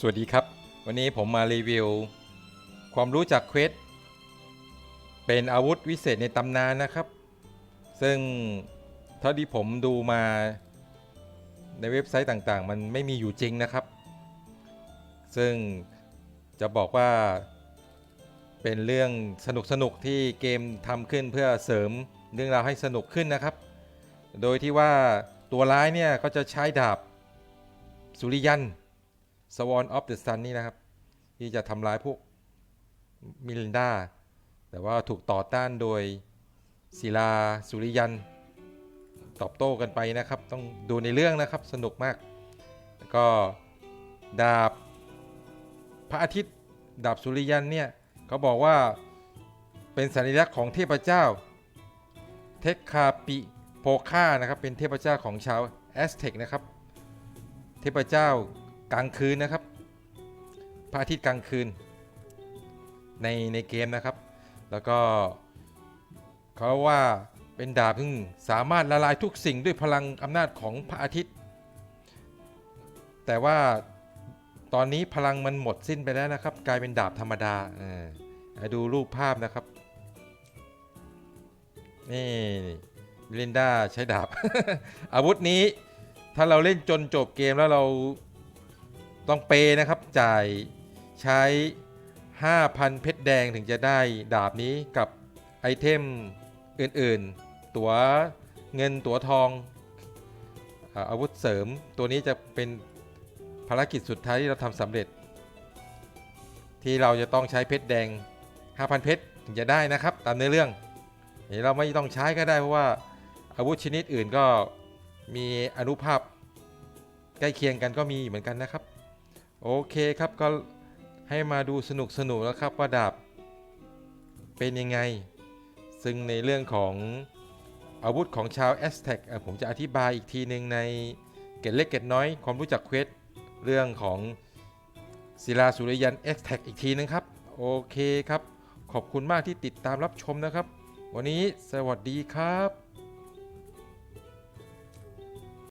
สวัสดีครับ วันนี้ผมมารีวิว ความรู้จากเควสเป็นอาวุธวิเศษในตำนานนะครับ ซึ่งเท่าที่ผมดูมาในเว็บไซต์ต่างๆ มันไม่มีอยู่จริงนะครับ ซึ่งจะบอกว่าเป็นเรื่องสนุกๆที่เกมทำขึ้นเพื่อเสริมเรื่องราวให้สนุกขึ้นนะครับ โดยที่ว่าตัวร้ายเนี่ยก็จะใช้ดาบสุริยัน Swan of the Sun นี่นะครับ ที่จะทำร้ายพวกมิลินดา แต่ว่าถูกต่อต้านโดยศิลาสุริยัน ตอบโต้กันไปนะครับ ต้องดูในเรื่องนะครับสนุกมาก แล้วก็ดาบพระอาทิตย์ดาบสุริยันเนี่ยเขาบอกว่าเป็นสัญลักษณ์ของเทพเจ้า เทคคาปิโพคานะครับเป็นเทพเจ้าของชาวแอสเท็กนะครับ เทพเจ้า กลางคืนนะครับ พระอาทิตย์กลางคืน ในในเกมนะครับ แล้วก็เขาว่าเป็นดาบซึ่งสามารถละลายทุกสิ่งด้วยพลังอำนาจของพระอาทิตย์ แต่ว่าตอนนี้พลังมันหมดสิ้นไปแล้วนะครับ กลายเป็นดาบธรรมดาดูรูปภาพนะครับ นี่มิลินดาใช้ดาบ อาวุธนี้ถ้าเราเล่นจนจบเกมแล้วเรา ต้องเปย์นะครับจ่ายใช้ 5,000 เพชรแดงถึงจะได้ดาบนี้กับไอเทมอื่นๆ ตัวเงินตัวทองอาวุธเสริมตัวนี้จะเป็นภารกิจสุดท้ายที่เราทำสำเร็จ ที่เราจะต้องใช้เพชรแดง 5,000 เพชรถึงจะได้นะครับ ตามเนื้อเรื่องเดี๋ยวเราไม่ต้องใช้ก็ได้เพราะว่าอาวุธชนิดอื่นก็มีอนุภาพใกล้เคียงกันก็มีเหมือนกันนะครับ โอเคครับก็ให้มาดูสนุกสนุกแล้วครับว่าดาบเป็นยังไง ซึ่งในเรื่องของอาวุธของชาวแอสแท็กผมจะอธิบายอีกทีหนึ่งในเกร็ดเล็กเกร็ดน้อยความรู้จักเควสเรื่องของศิลาสุริยันแอสแท็กอีกทีนึงครับ โอเคครับ ขอบคุณมากที่ติดตามรับชมนะครับ วันนี้สวัสดีครับ